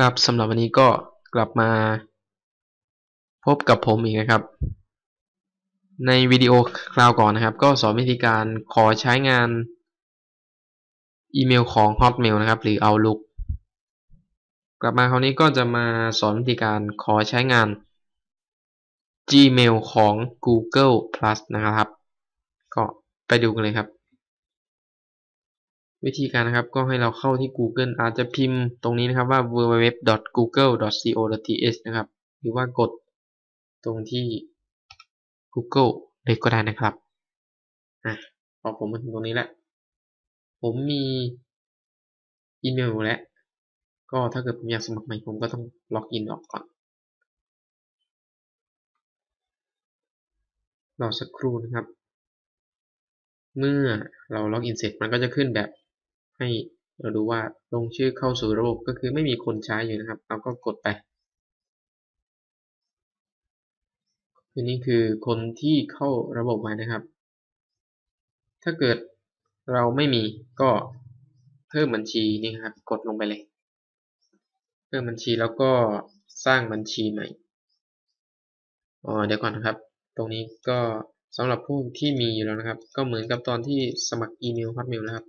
ครับสำหรับวันนี้ก็กลับมาพบกับผมอีกนะครับ ในวิดีโอคราวก่อนนะครับ ก็สอนวิธีการขอใช้งานอีเมลของ Hotmail นะครับ หรือ Outlook กลับมาคราวนี้ก็จะมาสอนวิธีการขอใช้งาน Gmail ของ Google Plus นะครับ ก็ไปดูกันเลยครับ วิธีการนะครับก็ให้เราเข้าที่ Google อาจจะพิมพ์ตรงนี้นะครับว่า www.google.co.th นะครับ หรือว่ากดตรงที่ Google เลยก็ได้นะครับอะพอผมมาถึงตรงนี้แล้ว ผมมีอีเมลแล้ว ก็ถ้าเกิดผมอยากสมัครใหม่ผมก็ต้องล็อกอินออกก่อนรอสักครู่นะครับ เมื่อเราล็อกอินเสร็จมันก็จะขึ้นแบบ ให้เราดูว่าลงชื่อเข้าสู่ระบบก็คือไม่มีคนใช้อยู่นะครับ เราก็กดไปคือนี่คือคนที่เข้าระบบไว้นะครับ ถ้าเกิดเราไม่มีก็เพิ่มบัญชีนี่ครับ กดลงไปเลย เพิ่มบัญชีแล้วก็สร้างบัญชีใหม่อ๋อเดี๋ยวก่อนนะครับ ตรงนี้ก็สำหรับผู้ที่มีอยู่แล้วนะครับ ก็เหมือนกับตอนที่สมัครอีเมลฮอตเมลนะครับ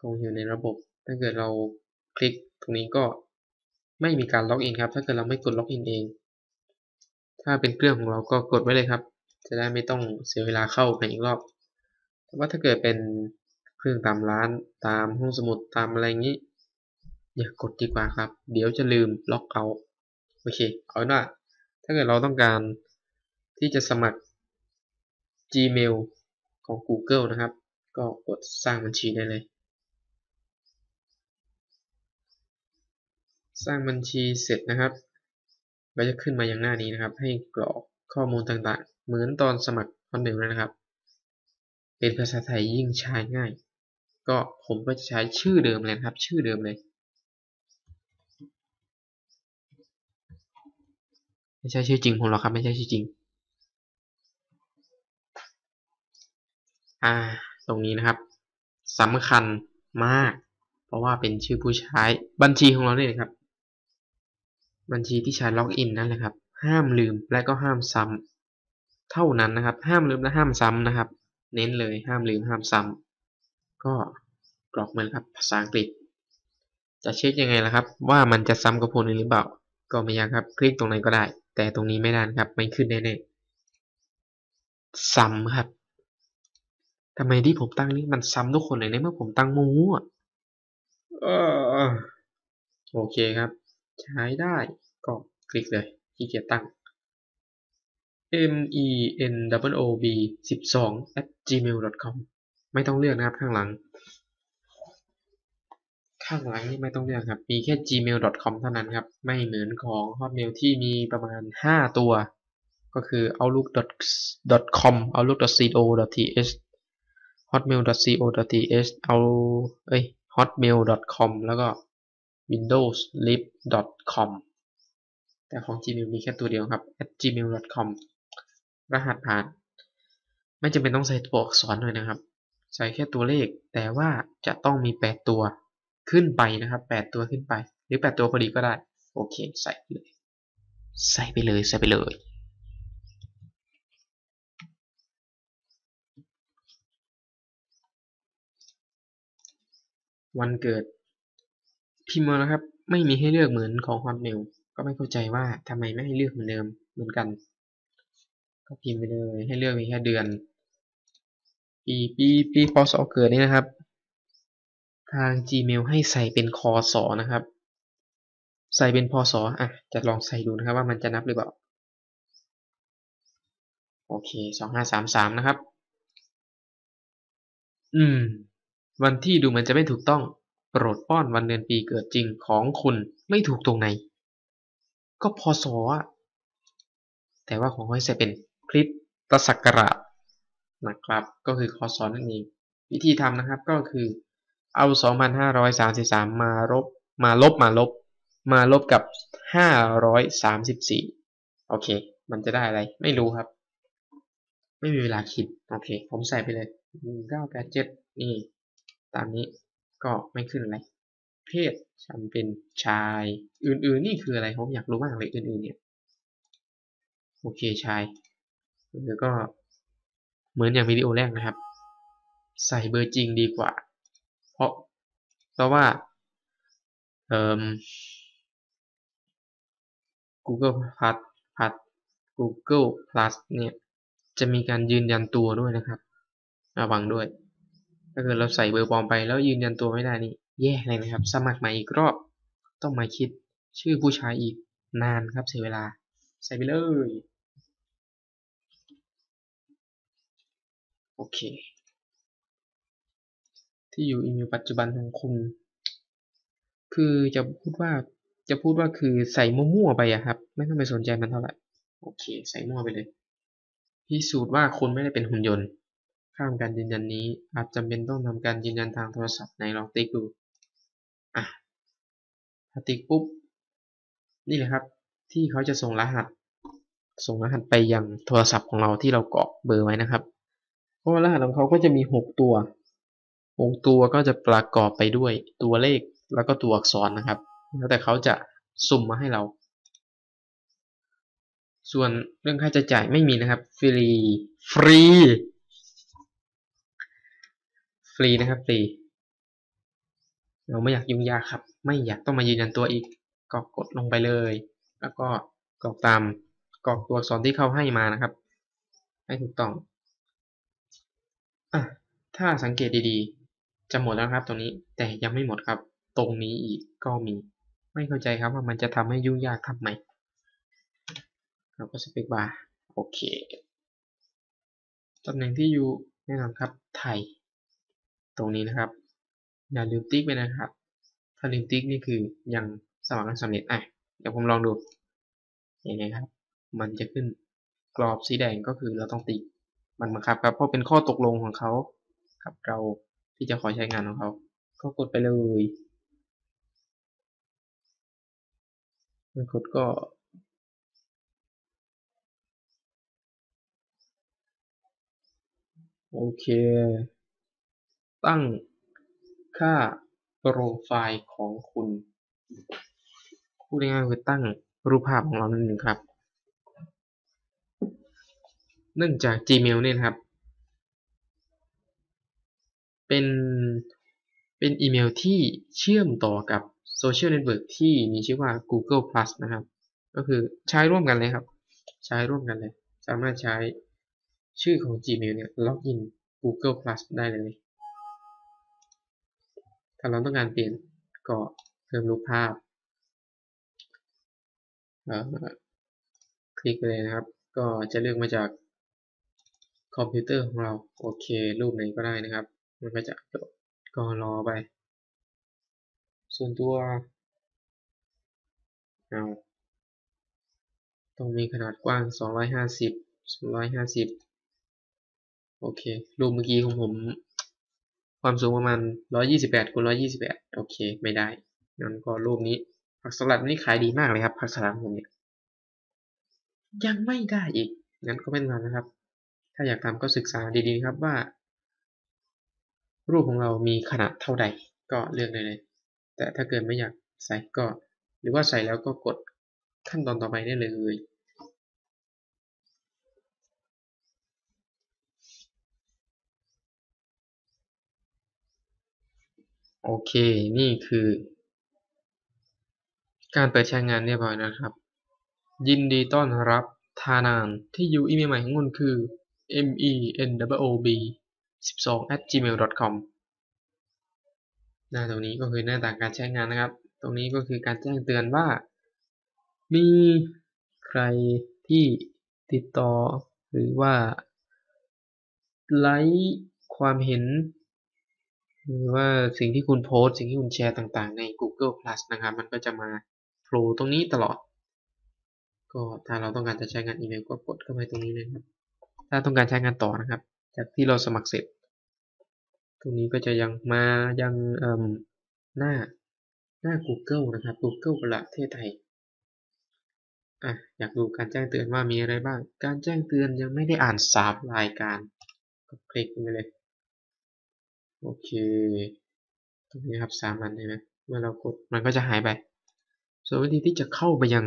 คงอยู่ในระบบ ถ้าเกิดเราคลิกตรงนี้ก็ไม่มีการล็อกอินครับ ถ้าเกิดเราไม่กดล็อกอินเอง ถ้าเป็นเครื่องของเราก็กดไว้เลยครับ จะได้ไม่ต้องเสียเวลาเข้าไปอีกรอบ แต่ว่าถ้าเกิดเป็นเครื่องตามร้าน ตามห้องสมุด ตามอะไรอย่างนี้ อย่ากดดีกว่าครับ เดี๋ยวจะลืมล็อกเอาโอเค เอาเป็นว่าถ้าเกิดเราต้องการที่จะสมัคร Gmail ของ Google นะครับ ก็กดสร้างบัญชีได้เลย สร้างบัญชีเสร็จนะครับก็จะขึ้นมาอย่างหน้านี้นะครับ ให้กรอกข้อมูลต่างๆ เหมือนตอนสมัครคอนเมลนะครับ เป็นภาษาไทยยิ่งใช้ง่าย ก็ผมก็จะใช้ชื่อเดิมเลยครับ ชื่อเดิมเลยไม่ใช่ชื่อจริงผมหรอกครับ ไม่ใช่ชื่อจริง อ่า ตรงนี้นะครับสำคัญมาก เพราะว่าเป็นชื่อผู้ใช้บัญชีของเราเนี่ยครับ บัญชีที่ใช้ล็อกอินนั่นแหละครับ ห้ามลืมและก็ห้ามซ้ำเท่านั้นนะครับ ห้ามลืมและห้ามซ้ำนะครับ เน้นเลยห้ามลืมห้ามซ้ำก็กรอกมันครับภาษาอังกฤษ จะเช็คยังไงล่ะครับ ว่ามันจะซ้ำกับคนอื่นหรือเปล่า ก็ไม่ยากครับ คลิกตรงไหนก็ได้ แต่ตรงนี้ไม่ได้ครับไม่ขึ้นแน่ๆซ้ำครับทำไมที่ผมตั้งนี้มันซ้ำทุกคนเลยในเมื่อผมตั้งมูอะโอเคครับ ใช้ได้ก็คลิกเลยขี้เกียจตั้ง m e n w o b 12 at gmail com ไม่ต้องเลือกนะครับข้างหลัง ข้างหลังนี่ไม่ต้องเลือกครับ มีแค่ gmail com เท่านั้นครับ ไม่เหมือนของ hotmail ที่มีประมาณ 5 ตัว ก็คือ outlook com outlook co th hotmail co th เอาเอ้ย hotmail com แล้วก็ windowslib.com แต่ของ Gmail มีแค่ตัวเดียวครับ @gmail.com รหัสผ่าน ไม่จำเป็นต้องใส่ตัวอักษรเลยนะครับ ใส่แค่ตัวเลข แต่ว่าจะต้องมี 8 ตัวขึ้นไปนะครับ 8 ตัวขึ้นไป หรือ 8 ตัวพอดีก็ได้ โอเค ใส่เลย ใส่ไปเลย ใส่ไปเลยวันเกิด พิมพ์มาแล้วครับ ไม่มีให้เลือกเหมือนของ Hotmail ก็ไม่เข้าใจว่าทำไมไม่ให้เลือกเหมือนเดิมเหมือนกัน ก็พิมพ์ไปเลยให้เลือกมีแค่เดือน ปีปีปีพศเกิดนี่นะครับ ทาง Gmail ให้ใส่เป็นคอสอนะครับ ใส่เป็นพศอะจะลองใส่ดูนะครับว่ามันจะนับหรือเปล่าโอเคสองห้าสามสามนะครับ อืม วันที่ดูมันจะไม่ถูกต้อง โปรดป้อนวันเดือนปีเกิดจริงของคุณไม่ถูกตรงไหน ก็พอสอะแต่ว่าของห้อยจะเป็นคริสตศักราชนะครับ ก็คือคอสอนั่นเอง วิธีทำนะครับก็คือเอา 2,533 มาลบมาลบมาลบ มาลบกับ 534 โอเค มันจะได้อะไร ไม่รู้ครับ ไม่มีเวลาคิด โอเค ผมใส่ไปเลย 1987 นี่ ตามนี้ ก็ไม่ขึ้นอะไร เพศฉันเป็นชาย อื่นๆนี่คืออะไรผมอยากรู้มากเลยอื่นๆเนี่ย โอเคชายแล้วก็เหมือนอย่างวิดีโอแรกนะครับ ใส่เบอร์จริงดีกว่า เพราะเพราะว่าเอ่อ Google Plus Plus Google Plus เนี่ย จะมีการยืนยันตัวด้วยนะครับ ระวังด้วยาเกิดเราใส่เบอร์ปลอมไปแล้วยืนยันตัวไม่ได้นี่แย่เลยนะครับ สมัครใหม่อีกรอบต้องมาคิดชื่อผู้ชายอีกนานครับเสียเวลา ใส่ไปเลย โอเค ที่อยู่อีเมลปัจจุบันของคุณ คือจะพูดว่าจะพูดว่าคือใส่มั่วๆไปอะครับ ไม่ต้องไปสนใจมันเท่าไหร่ โอเค ใส่มั่วไปเลย พิสูจน์ว่าคุณไม่ได้เป็นหุ่นยนต์ ข้ามการยืนยันนี้ อาจจำเป็นต้องทำการยืนยันทางโทรศัพท์ในลองติ๊กดู อะพอติ๊กปุ๊บ นี่แหละครับ ที่เขาจะส่งรหัส ส่งรหัสไปยังโทรศัพท์ของเราที่เรากรอกเบอร์ไว้นะครับ เพราะว่ารหัสของเขาก็จะมีหกตัวหกตัวก็จะประกอบไปด้วยตัวเลขแล้วก็ตัวอักษรนะครับ แล้วแต่เขาจะสุ่มมาให้เรา ส่วนเรื่องค่าใช้จ่ายไม่มีนะครับ ฟรี ฟรี รีนะครับฟรีเราไม่อยากยุ่งยากครับ ไม่อยากต้องมายืนยันตัวอีกก็กดลงไปเลย แล้วก็กรอกตามกรอกตัวอักษรที่เขาให้มานะครับ ให้ถูกต้องอะถ้าสังเกตดีๆ จะหมดแล้วครับตรงนี้แต่ยังไม่หมดครับ ตรงนี้อีกก็มี ไม่เข้าใจครับว่ามันจะทำให้ยุ่งยากทำไมเราก็สเปกบาร์โอเคตำแหน่งที่อยู่แน่นอนครับไทย ตรงนี้นะครับ อย่าลืมติ๊กไปนะครับ ถ้าลืมติ๊กนี่คือยังสมัครสำเร็จอะเดี๋ยวผมลองดูเห็นไหมครับ มันจะขึ้นกรอบสีแดงก็คือเราต้องติ๊กมันบังคับครับเพราะเป็นข้อตกลงของเขากับเราที่จะขอใช้งานของเขาก็กดไปเลยมื่อกดก็โอเค ตั้งค่าโปรไฟล์ของคุณพูดง่ายๆคือตั้งรูปภาพของเรานั่นเองครับ เนื่องจาก Gmail เนี่ยครับ เป็นเป็นอีเมลที่เชื่อมต่อกับโซเชียลเน็ตเวิร์กที่มีชื่อว่า Google Plus นะครับ ก็คือใช้ร่วมกันเลยครับ ใช้ร่วมกันเลย สามารถใช้ชื่อของ Gmail เนี่ยล็อกอิน Google Plus ได้เลย ถ้าเราต้องการเปลี่ยนก็เพิ่มรูปภาพคลิกไปเลยนะครับ ก็จะเลือกมาจากคอมพิวเตอร์ของเรา โอเค รูปไหนก็ได้นะครับ มันก็จะก็รอไป ส่วนตัวเอาต้องมีขนาดกว้าง 250 250 โอเค รูปเมื่อกี้ของผม ความสูงประมาณ 128คูณ128 โอเค ไม่ได้ งั้นก็รูปนี้ ผักสลัดนี่ขายดีมากเลยครับ ผักสลัดผมเนี่ย ยังไม่ได้อีก งั้นก็ไม่เป็นไรนะครับ ถ้าอยากทำก็ศึกษาดีๆครับว่า รูปของเรามีขนาดเท่าใด ก็เลือกได้เลย แต่ถ้าเกิดไม่อยากใส่ก็ หรือว่าใส่แล้วก็กดขั้นตอนต่อไปได้เลย โอเค นี่คือ การเปิดใช้งานเรียบร้อยนะครับ ยินดีต้อนรับทานานที่อยู่อีเมลใหม่ของคุณคือ menob 12 at gmail com หน้าตรงนี้ก็คือหน้าต่างการใช้งานนะครับ ตรงนี้ก็คือการแจ้งเตือนว่า มีใครที่ติดต่อหรือว่าไลค์ความเห็น หรือว่าสิ่งที่คุณโพสสิ่งที่คุณแชร์ต่างๆ ใน Google Plus นะครับ มันก็จะมาโผล่ตรงนี้ตลอด ก็ถ้าเราต้องการจะใช้งานอีเมลก็กดเข้าไปตรงนี้เลยครับ ถ้าต้องการใช้งานต่อนะครับ จากที่เราสมัครเสร็จ ตรงนี้ก็จะยังมายังหน้าหน้า Google นะครับ Google ประเทศไทยอะอยากดูการแจ้งเตือนว่ามีอะไรบ้าง การแจ้งเตือนยังไม่ได้อ่านสามรายการก็คลิกไปเลย โอเค ตรงนี้ครับสามอันใช่ไหมเมื่อเรากดมันก็จะหายไป ส่วนวิธีที่จะเข้าไปยัง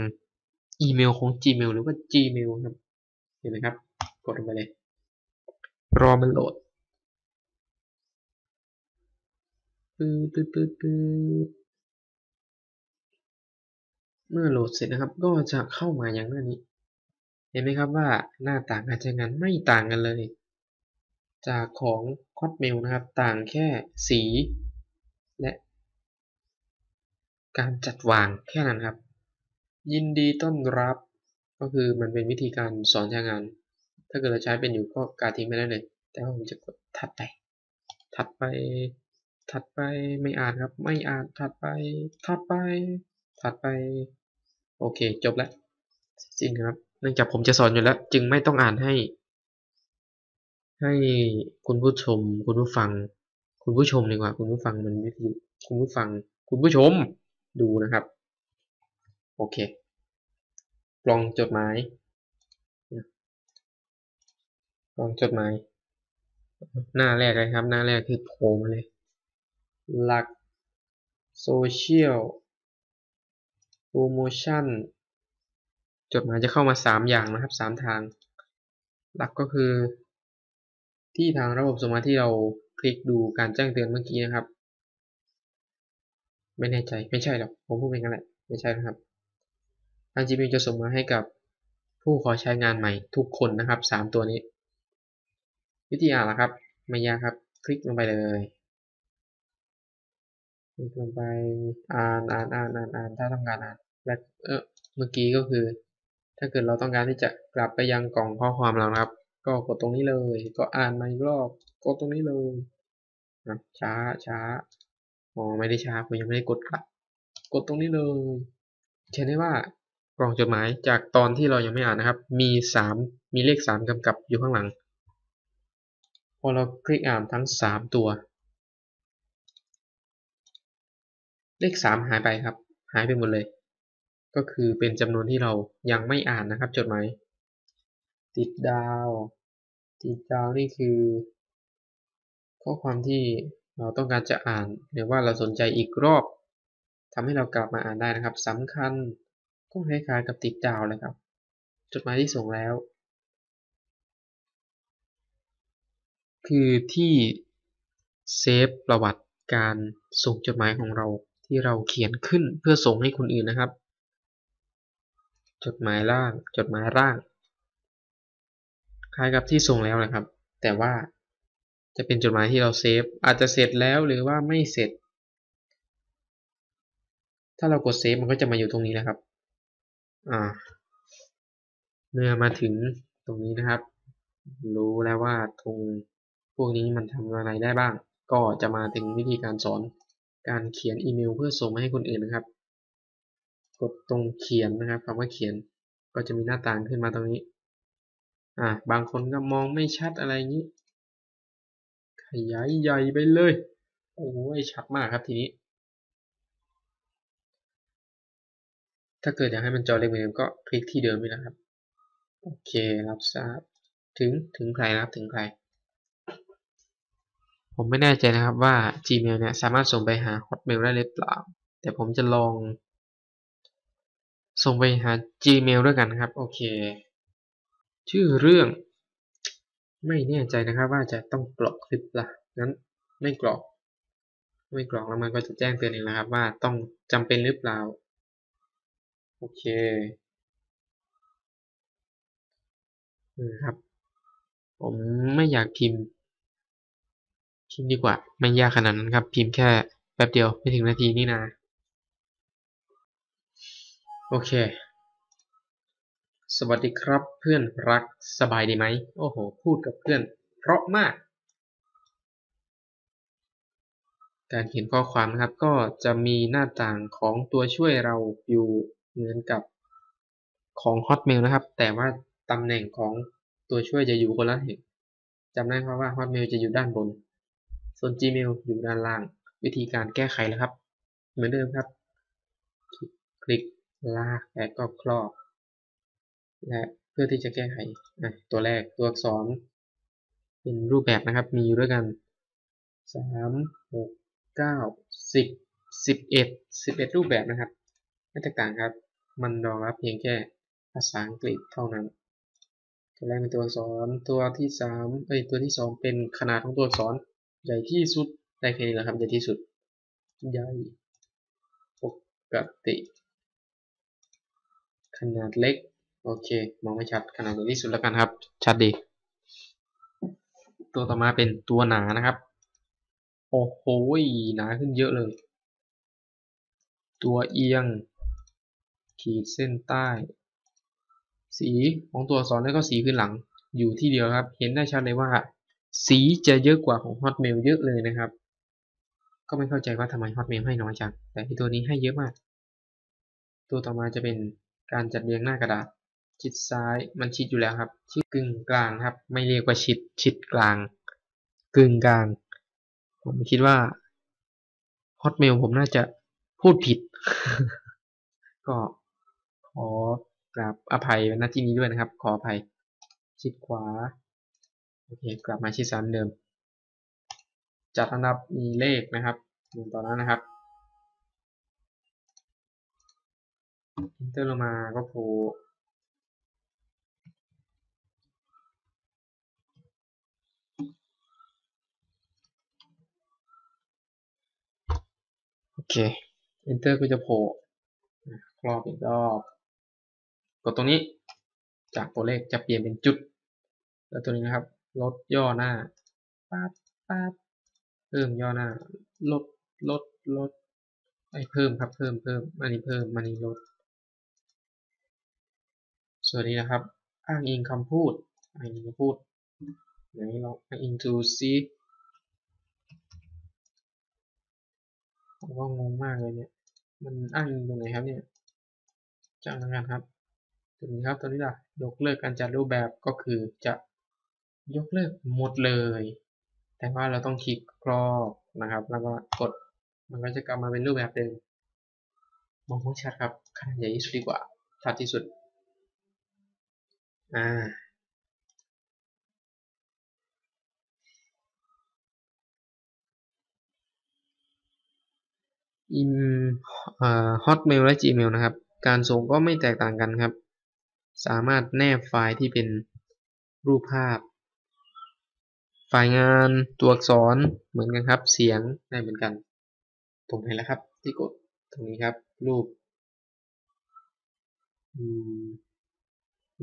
อีเมลของ Gmail หรือว่า Gmail ครับ เห็นไหมครับ กดลงไปเลย รอมันโหลดปืดปืดปืดปืดเมื่อโหลดเสร็จนะครับ ก็จะเข้ามาอย่างหน้านี้ เห็นไหมครับว่าหน้าต่างการใช้งานไม่ต่างกันเลย จากของ Hotmail นะครับ ต่างแค่สี และ การจัดวางแค่นั้นครับ ยินดีต้อนรับ ก็คือมันเป็นวิธีการสอนใช้งาน ถ้าเกิดเราใช้เป็นอยู่ก็การทิ้งไปได้เลย แต่ว่าผมจะกดถัดไป ถัดไป ถัดไปไม่อ่านครับ ไม่อ่านถัดไป ถัดไป ถัดไป โอเค จบแล้วสิ้นครับ เนื่องจากผมจะสอนอยู่แล้ว จึงไม่ต้องอ่านให้ ให้คุณผู้ชม คุณผู้ฟัง คุณผู้ชมดีกว่า คุณผู้ฟังมันวิทยุคุณผู้ฟัง คุณผู้ชมดูนะครับ โอเคกล่องจดหมายกล่องจดหมาย หน้าแรกเลยครับ หน้าแรกคือโผล่มาเลย หลักโซเชียลโปรโมชั่นจดหมายจะเข้ามาสามอย่างนะครับสามทาง หลักก็คือ ที่ทางระบบส่งมาที่เราคลิกดูการแจ้งเตือนเมื่อกี้นะครับ ไม่แน่ใจไม่ใช่หรอกผมพูดเป็นกันแหละไม่ใช่นะครับทาง Gmail จะส่งมาให้กับผู้ขอใช้งานใหม่ทุกคนนะครับสามตัวนี้ วิธีอ่านละครับไม่ยากครับ คลิกลงไปเลยคลิกลงไปอ่านอ่านอ่านอ่านอ่านถ้าต้องการอ่านและเออเมื่อกี้ก็คือ ถ้าเกิดเราต้องการที่จะกลับไปยังกล่องข้อความเรานะครับ ก็กดตรงนี้เลย ก็อ่านมาอีกรอบกดตรงนี้เลยนะช้าช้าอ๋อไม่ได้ช้าผมยังไม่ได้กดกลับ กดตรงนี้เลยเห็นได้ว่ากล่องจดหมายจากตอนที่เรายังไม่อ่านนะครับ มีสามมีเลขสามกำกับอยู่ข้างหลัง พอเราคลิกอ่านทั้งสามตัว เลขสามหายไปครับ หายไปหมดเลย ก็คือเป็นจำนวนที่เรายังไม่อ่านนะครับ จดหมาย ติดดาว ติดดาวนี่คือ ข้อความที่เราต้องการจะอ่าน หรือว่าเราสนใจอีกรอบทำให้เรากลับมาอ่านได้นะครับสำคัญก็คล้ายๆกับติดดาวเลยครับ จดหมายที่ส่งแล้ว คือที่เซฟประวัติการส่งจดหมายของเราที่เราเขียนขึ้นเพื่อส่งให้คนอื่นนะครับ จดหมายร่าง จดหมายร่าง คล้ายกับที่ส่งแล้วนะครับ แต่ว่าจะเป็นจดหมายที่เราเซฟ อาจจะเสร็จแล้วหรือว่าไม่เสร็จ ถ้าเรากดเซฟมันก็จะมาอยู่ตรงนี้นะครับ อ่า เมื่อมาถึงตรงนี้นะครับ รู้แล้วว่าตรงพวกนี้มันทำอะไรได้บ้าง ก็จะมาถึงวิธีการสอน การเขียนอีเมลเพื่อส่งมาให้คนอื่นนะครับ กดตรงเขียนนะครับคำว่าเขียน ก็จะมีหน้าต่างขึ้นมาตรงนี้ อ่าบางคนก็มองไม่ชัดอะไรอย่างนี้ ขยายใหญ่ไปเลย โอ้ยชัดมากครับทีนี้ ถ้าเกิดอยากให้มันจอเล็กเหมือนเดิมก็คลิกที่เดิมนี่นะครับ โอเครับทราบ ถึงถึงใครนะครับถึงใคร ผมไม่แน่ใจนะครับว่า Gmail เนี่ยสามารถส่งไปหา Hotmail ได้หรือเปล่า แต่ผมจะลอง ส่งไปหา Gmail ด้วยกันนะครับ โอเค ชื่อเรื่อง ไม่แน่ใจนะครับว่าจะต้องกรอกคลิปละงั้นไม่กรอก ไม่กรอกแล้วมันก็จะแจ้งเตือนเองนะครับ ว่าต้องจำเป็นหรือเปล่า โอเคนะครับ ผมไม่อยากพิมพ์ พิมพ์ดีกว่าไม่ยากขนาดนั้นครับ พิมพ์แค่แป๊บเดียวไม่ถึงนาทีนี่นะ โอเค สวัสดีครับเพื่อนรักสบายดีไหม โอ้โห พูดกับเพื่อน เพราะมาก การเขียนข้อความนะครับ ก็จะมีหน้าต่างของตัวช่วยเราอยู่เหมือนกับของ Hotmail นะครับ แต่ว่าตำแหน่งของตัวช่วยจะอยู่คนละแห่งจำได้เพราะว่า Hotmail จะอยู่ด้านบน ส่วน Gmail อยู่ด้านล่าง วิธีการแก้ไขแล้วครับ เหมือนเดิมครับ คลิกลากและก็ครอบ และเพื่อที่จะแก้ไขตัวแรกตัวอักษรเป็นรูปแบบนะครับ มีอยู่ด้วยกัน 3 6 9 10สิบเอ็ดสิบเอ็ดรูปแบบนะครับ ไม่แตกต่างครับ มันรองรับเพียงแค่ภาษาอังกฤษเท่านั้น ตัวแรกเป็นตัวอักษรตัวที่สามเอ้ยตัวที่สองเป็นขนาดของตัวอักษรใหญ่ที่สุดได้แค่นี้แหละครับใหญ่ที่สุดใหญ่ปกติ ขนาดเล็ก โอเค มองไม่ชัดขนาดใหญ่ที่สุดแล้วกันครับ ชัดดี ตัวต่อมาเป็นตัวหนานะครับ โอ้โหหนาขึ้นเยอะเลย ตัวเอียง ขีดเส้นใต้ สีของตัวอักษรแล้วก็สีพื้นหลัง อยู่ที่เดียวครับ เห็นได้ชัดเลยว่า สีจะเยอะกว่าของ Hotmail เยอะเลยนะครับ ก็ไม่เข้าใจว่าทำไม Hotmail ให้น้อยจังแต่ที่ตัวนี้ให้เยอะมาก ตัวต่อมาจะเป็นการจัดเรียงหน้ากระดาษ ชิดซ้ายมันชิดอยู่แล้วครับชิดกึ่งกลางครับ ไม่เรียกว่าชิดชิดกลาง กึ่งกลาง ผมคิดว่า Hotmail ผมน่าจะพูดผิด ก็ขอกราบอภัยในหน้าที่นี้ด้วยนะครับ ขออภัย ชิดขวา โอเค กลับมาชิดซ้ายเดิม จัดอันดับมีเลขนะครับเหมือนตอนนั้นนะครับ enter ลงมาก็โผล่ อเค enter ก็จะโผล่รอบอีกรอบ กดตรงนี้ จากตัวเลขจะเปลี่ยนเป็นจุด แล้วตัวนี้นะครับ ลดย่อหน้าปั๊บปั๊บเพิ่มย่อหน้า ลด ลด ลด ไอ้เพิ่มครับ เพิ่มเพิ่มอันนี้เพิ่มอันนี้ลด ส่วนนี้นะครับ อ้างอิงคำพูด อ้างอิงคำพูดไหนลองอ้างอิงดูซิ ผมก็งงมากเลยเนี่ย มันอ้างอิงตรงไหนครับเนี่ยจ้างงานครับตัวนี้ครับตัวนี้ล่ะ ยกเลิกการจัดรูปแบบก็คือจะยกเลิกหมดเลย แต่ว่าเราต้องคลิกกรอบนะครับ แล้วก็กด มันก็จะกลับมาเป็นรูปแบบเดิมมองไม่ชัดครับขนาดใหญ่ที่สุดดีกว่าชัดที่สุด อ่า อิมอ่า Hotmail และ Gmail นะครับ การส่งก็ไม่แตกต่างกันครับ สามารถแนบไฟล์ที่เป็นรูปภาพ ไฟล์งานตัวอักษรเหมือนกันครับ เสียงได้เหมือนกัน ตรงไหนแล้วครับ ที่กดตรงนี้ครับ รูป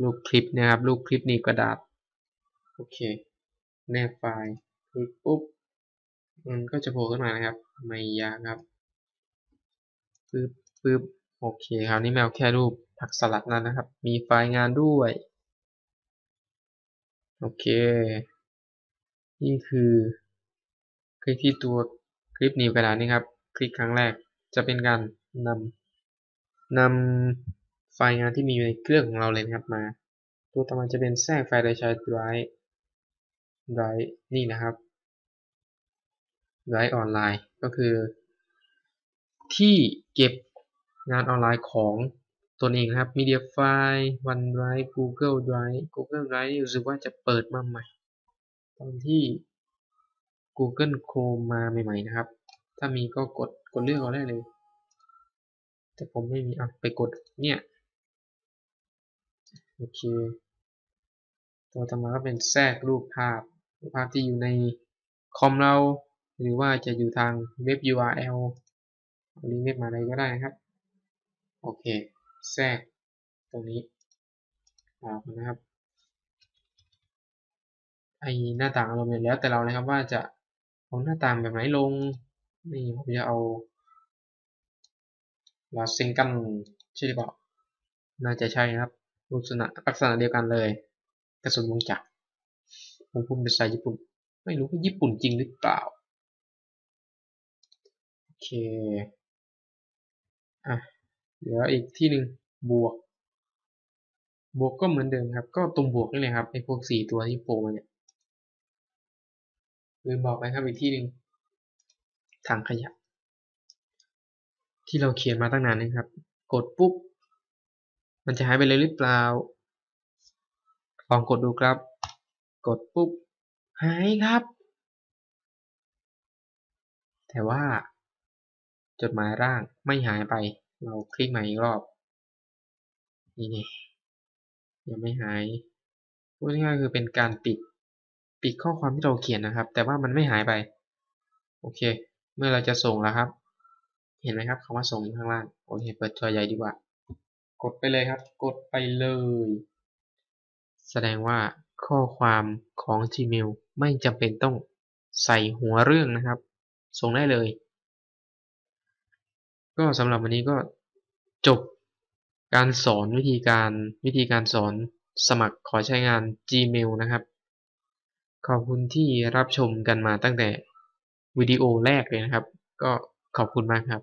รูปคลิปนะครับ รูปคลิปนี้กระดาษ โอเค แนบไฟล์คลิกปุ๊บ มันก็จะโผล่ขึ้นมานะครับ ไม่ยากครับ ปึ๊บปึ๊บโอเคคราวนี้แมวแค่รูปผักสลัดนั้นนะครับ มีไฟล์งานด้วย โอเค นี่คือคลิกที่ตัวคลิปหนีบกระดาษนี่ครับ คลิกครั้งแรกจะเป็นการนำนำไฟล์งานที่มีอยู่ในเครื่องของเราเลยครับมา ตัวต่อมาจะเป็นแทรกไฟล์โดยใช้ Drive Drive นี่นะครับ Drive ออนไลน์ก็คือ ที่เก็บงานออนไลน์ของตนเองครับ Media File OneDrive Google Drive Google Drive รู้สึกว่าจะเปิดมาใหม่ ตอนที่ Google Chrome มาใหม่ๆนะครับ ถ้ามีก็กดกดเลือกเอาได้เลย แต่ผมไม่มีอะไปกดเนี่ย โอเค ตัวต่อมาก็เป็นแทรกรูปภาพ รูปภาพที่อยู่ในคอมเรา หรือว่าจะอยู่ทางเว็บ URL ลิงก์เว็บมาอะไรก็ได้นะครับ โอเค แทรกตรงนี้ออกนะครับ ไอหน้าต่างอารมณ์แล้วแต่เราเลยครับว่าจะเอาหน้าต่างแบบไหนลง นี่ผมจะเอาลาเซงกันใช่หรือเปล่าน่าจะใช่นะครับลักษณะลักษณะเดียวกันเลย กระสุนวงจักรผมพูดเป็นภาษาญี่ปุ่น ไม่รู้ว่าญี่ปุ่นจริงหรือเปล่า โอเค อะเหลืออีกที่หนึ่งบวก บวกก็เหมือนเดิมครับ ก็ตรงบวกนี่เลยครับไอ้พวกสี่ตัวที่โผล่มาเนี่ยลืมบอกไปครับอีกที่หนึ่งถังขยะ ที่เราเขียนมาตั้งนานนะครับ กดปุ๊บ มันจะหายไปเลยหรือเปล่า ลองกดดูครับ กดปุ๊บ หายครับ แต่ว่า จดหมายร่าง ไม่หายไป เราคลิกใหม่อีกรอบนี่นี่ยังไม่หายพูดง่ายๆคือเป็นการปิดปิดข้อความที่เราเขียนนะครับ แต่ว่ามันไม่หายไป โอเค เมื่อเราจะส่งแล้วครับ เห็นไหมครับคำว่าส่งอยู่ข้างล่าง โอเค เปิดจอใหญ่ดีกว่า กดไปเลยครับ กดไปเลย แสดงว่าข้อความของ Gmail ไม่จำเป็นต้องใส่หัวเรื่องนะครับ ส่งได้เลย ก็สำหรับวันนี้ก็จบการสอนวิธีการวิธีการสอนสมัครขอใช้งาน Gmail นะครับ ขอบคุณที่รับชมกันมาตั้งแต่วิดีโอแรกเลยนะครับ ก็ขอบคุณมากครับ